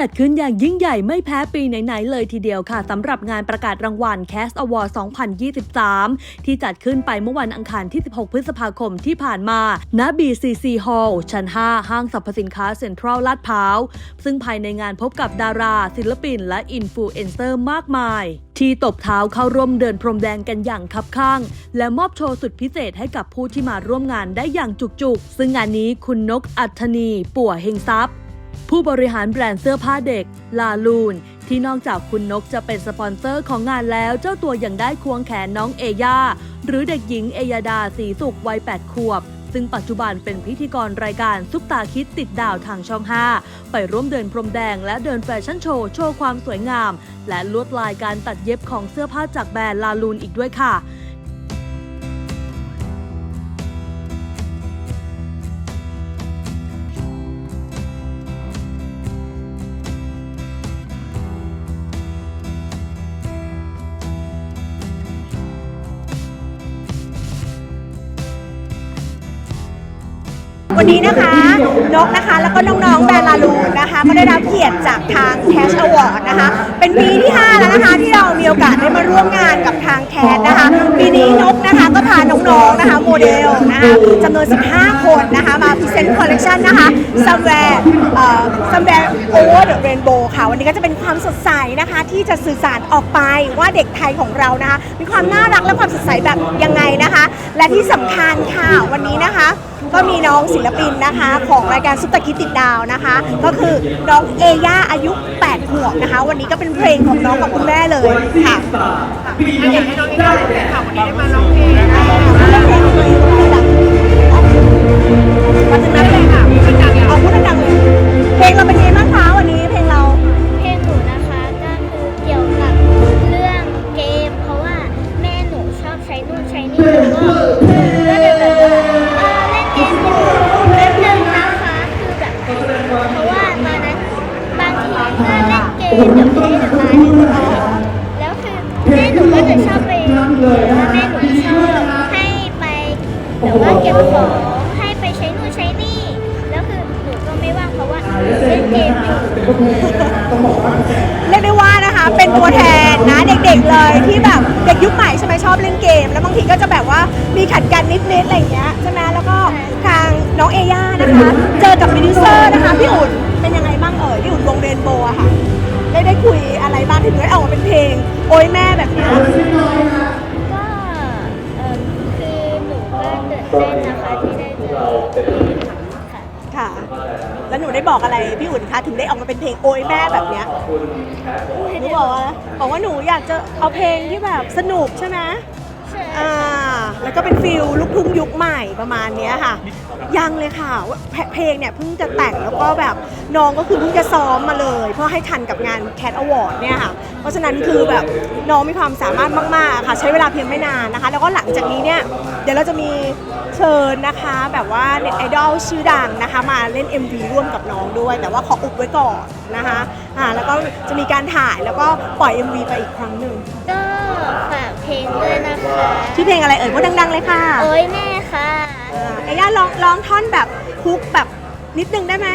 จัดขึ้นอย่างยิ่งใหญ่ไม่แพ้ปีไหนๆเลยทีเดียวค่ะสำหรับงานประกาศรางวัล Cast Award 2023 ที่จัดขึ้นไปเมื่อวันอังคารที่ 16 พฤษภาคมที่ผ่านมา ณ BCC Hall ชั้น 5 ห้างสรรพสินค้าเซ็นทรัลลาดพร้าว ซึ่งภายในงานพบกับดารา ศิลปิน และอินฟลูเอนเซอร์มากมาย ที่ตบเท้าเข้าร่วมเดินพรมแดงกันอย่างคับข้าง และมอบโชว์สุดพิเศษให้กับผู้ที่มาร่วมงานได้อย่างจุกๆ ซึ่งงานนี้คุณนกอัธนี ปัวเฮงทรัพย์ ผู้บริหารแบรนด์เสื้อผ้าเด็ก ลาลูน ที่นอกจากคุณนกจะเป็นสปอนเซอร์ของงานแล้ว เจ้าตัวยังได้ควงแขนน้องเอยาหรือเด็กหญิงเอยาดาสีสุขวัย 8 ขวบ ซึ่งปัจจุบันเป็นพิธีกรรายการซุปตาคิดติดดาวทางช่อง 5 ไปร่วมเดินพรมแดงและเดินแฟชั่นโชว์โชว์ความสวยงาม และลวดลายการตัดเย็บของเสื้อผ้าจากแบรนด์ลาลูนอีกด้วยค่ะ วันนี้นะคะ นกนะคะแล้วก็น้องๆแบรนด์ลาลูนนะคะ ก็ได้รับเกียรติจากทาง Cash Award นะคะ เป็นปีที่ 5 แล้วนะคะ ที่เรามีโอกาสได้มาร่วมงานกับทางแคสนะคะ ปีนี้นกนะคะก็พาน้องๆนะคะโมเดลนะคะจำนวน 15 คนนะคะมาพรีเซนต์คอลเลคชันนะคะ somewhere เอ่อ somewhere over the rainbow ค่ะ วันนี้ก็จะเป็นความสดใสนะคะ ที่จะสื่อสารออกไปว่าเด็กไทยของเรานะคะ มีความน่ารักและความสดใสแบบยังไงนะคะ และที่สำคัญค่ะวันนี้นะคะ ก็มีน้องศิลปินนะคะ ของรายการซุปตะคิดติดดาวนะคะ ก็คือน้องเอย่าอายุ 8 ขวบนะคะ วันนี้ก็เป็นเพลงของน้องกับคุณแม่เลยค่ะอยากให้น้องเอย่าเลยค่ะวันนี้ได้มาร้องเพลงมาถึงนั้นเลยค่ะเอาพูดดังๆเลยเพลงเราเป็นไงาเล่นเกมเดี๋ยวแพ้เดี๋ยตายเดี๋ยวตาแล้วคือแม่หนูก็จะชอบไปแม่หนูชอบให้ไปแบบว่าเก็บของให้ไปใช้นู่นใช้นี่ แล้วคือหนูก็ไม่ว่างเพราะว่าเล่นเกมอยู่เรียกได้ว่านะคะ เป็นตัวแทนนะเด็กๆเลยที่แบบเด็กยุคใหม่ใช่ไหมชอบเล่นเกม แล้วบางทีก็จะแบบว่ามีขัดกันนิดๆอะไรอย่างเงี้ยใช่ไหมแล้วก็ทางน้องเอย่านะคะ เจอกับมินิเซอร์นะคะพี่อุ่น โอ้ยแม่แบบเนี้ยก็เอ่อคือหนูก็ตื่นเต้นนะคะที่ได้เจอค่ะค่ะ แล้วหนูได้บอกอะไรพี่อุ่นคะถึงได้ออกมาเป็นเพลงโอ้ยแม่แบบเนี้ยหนูบอกว่าบอกว่าหนูอยากจะเอาเพลงที่แบบสนุกใช่ไหมใช่อ่า แล้วก็เป็นฟิลลูกทุ่งยุคใหม่ประมาณเนี้ยค่ะ ยังเลยค่ะว่าเพเพลงเนี่ยเพิ่งจะแต่งแล้วก็แบบน้องก็คือเพิ่งจะซ้อมมาเลย เพื่อให้ทันกับงาน Cat Award เนี่ยค่ะ เพราะฉะนั้นคือแบบน้องมีความสามารถมากๆค่ะ ใช้เวลาเพียงไม่นานนะคะ แล้วก็หลังจากนี้เนี่ยเดี๋ยวเราจะมีเชิญนะคะแบบว่าเน็ตไอดอลชื่อดังนะคะ มาเล่น MV ร่วมกับน้องด้วย แต่ว่าขออุบไว้ก่อนนะคะอ่าแล้วก็จะมีการถ่ายแล้วก็ปล่อย MV ไปอีกครั้งหนึ่งก็ ฝากเพลงด้วยนะคะชื่อเพลงอะไรเอ่ยพูดดังๆเลยค่ะโอ้ยแม่ค่ะเออเอย่าร้องร้องท่อนแบบฮุกแบบนิดนึงได้ไหม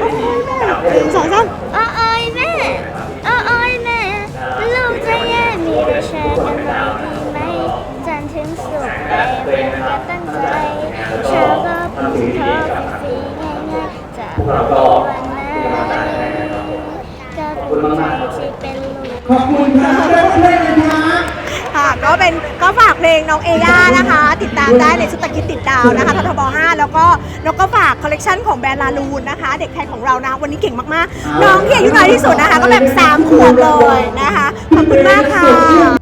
โอ้ยแม่หนึ่งสองสามโอ้โอ้ยแม่โอ้โอ้ยแม่ลูกจะแย่มีได้แชร์กันหน่อยดีไหมจันทร์ถึงศุกร์ไปเรียนก็ตั้งใจเช้าก็พูดขอฟรีๆง่ายๆจะไม่มีวันไหนก็ภูมิใจที่เป็นลูกขอบคุณค่ะเริ่ม ก็เป็นก็ฝากเพลงน้องเอย่านะคะ ติดตามได้ในชุดตะคิดติดดาวนะคะททบ5แล้วก็แล้วก็ฝากคอลเลกชันของแบรนด์ลาลูนนะคะ เด็กไทยของเรานะวันนี้เก่งมากๆ น้องที่อายุน้อยที่สุดนะคะ ก็แบบ3ขวบเลยนะคะขอบคุณมากค่ะ